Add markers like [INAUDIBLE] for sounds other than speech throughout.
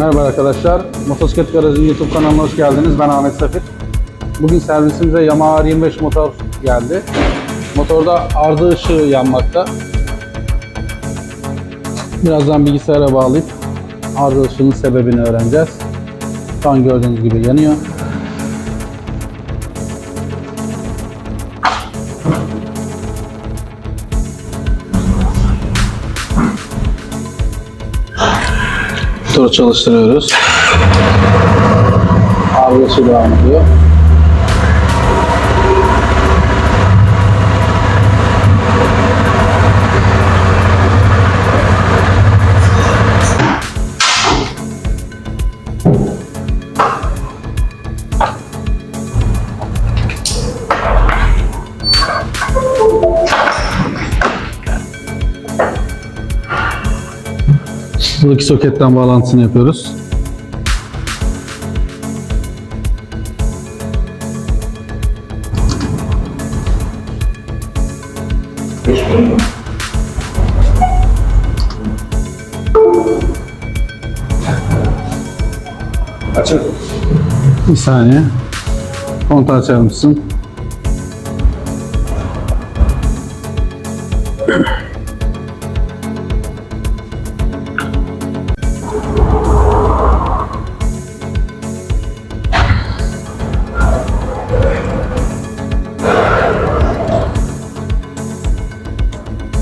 Merhaba arkadaşlar. Motosiklet Garajı YouTube kanalına hoş geldiniz. Ben Ahmet Safir. Bugün servisimize Yamaha R25 motor geldi. Motorda arıza ışığı yanmakta. Birazdan bilgisayara bağlayıp arıza ışığının sebebini öğreneceğiz. Şu an gördüğünüz gibi yanıyor. Motoru çalıştırıyoruz. Işığı devam ediyor. Buradaki soketten bağlantısını yapıyoruz. Açın. Bir saniye. Kontağı açar mısın? [CLEARS THROAT]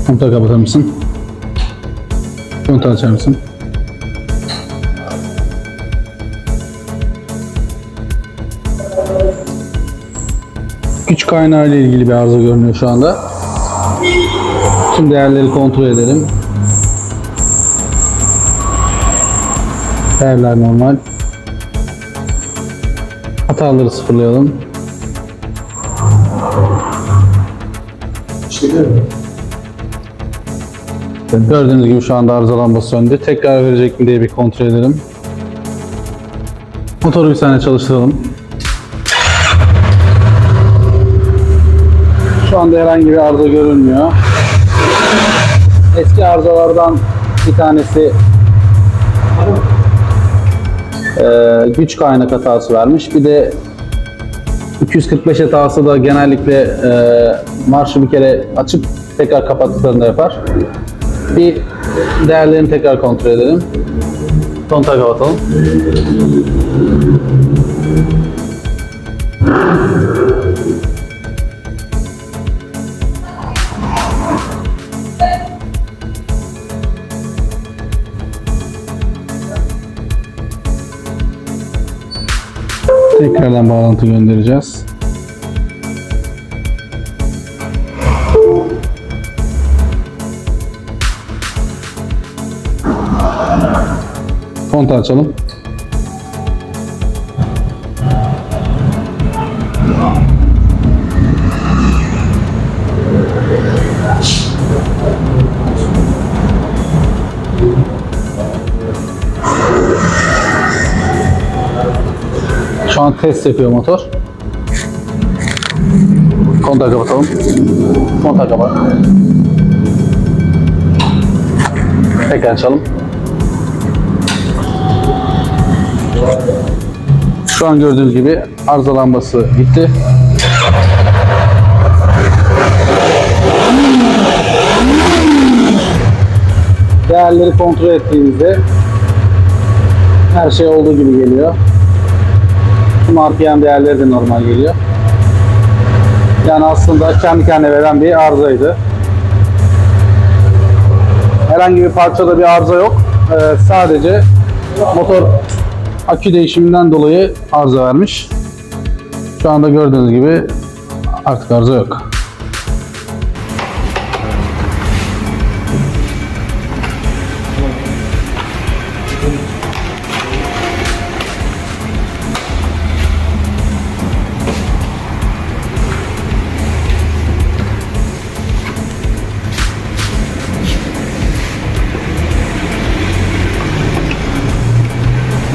Kontağı kapatır mısın? Kontağı açar mısın? güç kaynağı ile ilgili bir arıza görünüyor şu anda. Tüm değerleri kontrol edelim. Değerler normal. Hataları sıfırlayalım. Görüyorum. Gördüğünüz gibi şu anda arıza lambası söndü. Tekrar verecek mi diye bir kontrol edelim. Motoru bir saniye çalıştıralım. Şu anda herhangi bir arıza görünmüyor. Eski arızalardan bir tanesi eee, güç kaynak hatası vermiş. Bir de 245 hatası da genellikle eee, marşı bir kere açıp tekrar kapattıklarında yapar. Bir değerlerini tekrar kontrol edelim. Kontağı kapatalım. Tekrardan bağlantı göndereceğiz. Kontağı açalım. Şu an test yapıyor motor. Kontağı kapatalım. Kontağı kapat. Tekrar açalım. Şu an gördüğünüz gibi arıza lambası gitti. Değerleri kontrol ettiğimizde her şey olduğu gibi geliyor. Tüm RPM değerleri de normal geliyor. Yani aslında kendi kendine veren bir arızaydı. Herhangi bir parçada bir arıza yok. Ee, sadece motor akü değişiminden dolayı arıza vermiş. Şu anda gördüğünüz gibi artık arıza yok.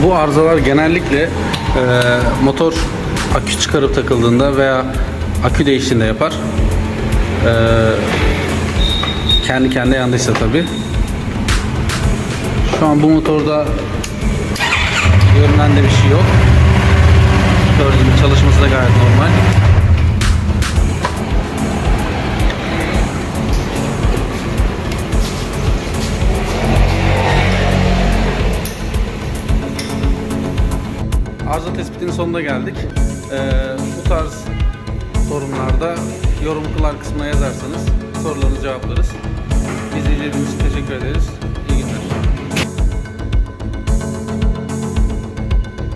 Bu arızalar genellikle e, motor akü çıkarıp takıldığında veya akü değiştiğinde yapar. E, kendi kendine yandıysa tabi. Şu an bu motorda Görünen de bir şey yok. Gördüğünüz çalışması da gayet normal. Arıza tespitinin sonuna geldik. Ee, bu tarz sorunlarda yorum kılar kısmına yazarsanız sorularınızı cevaplarız. Bizi izlediğiniz için teşekkür ederiz.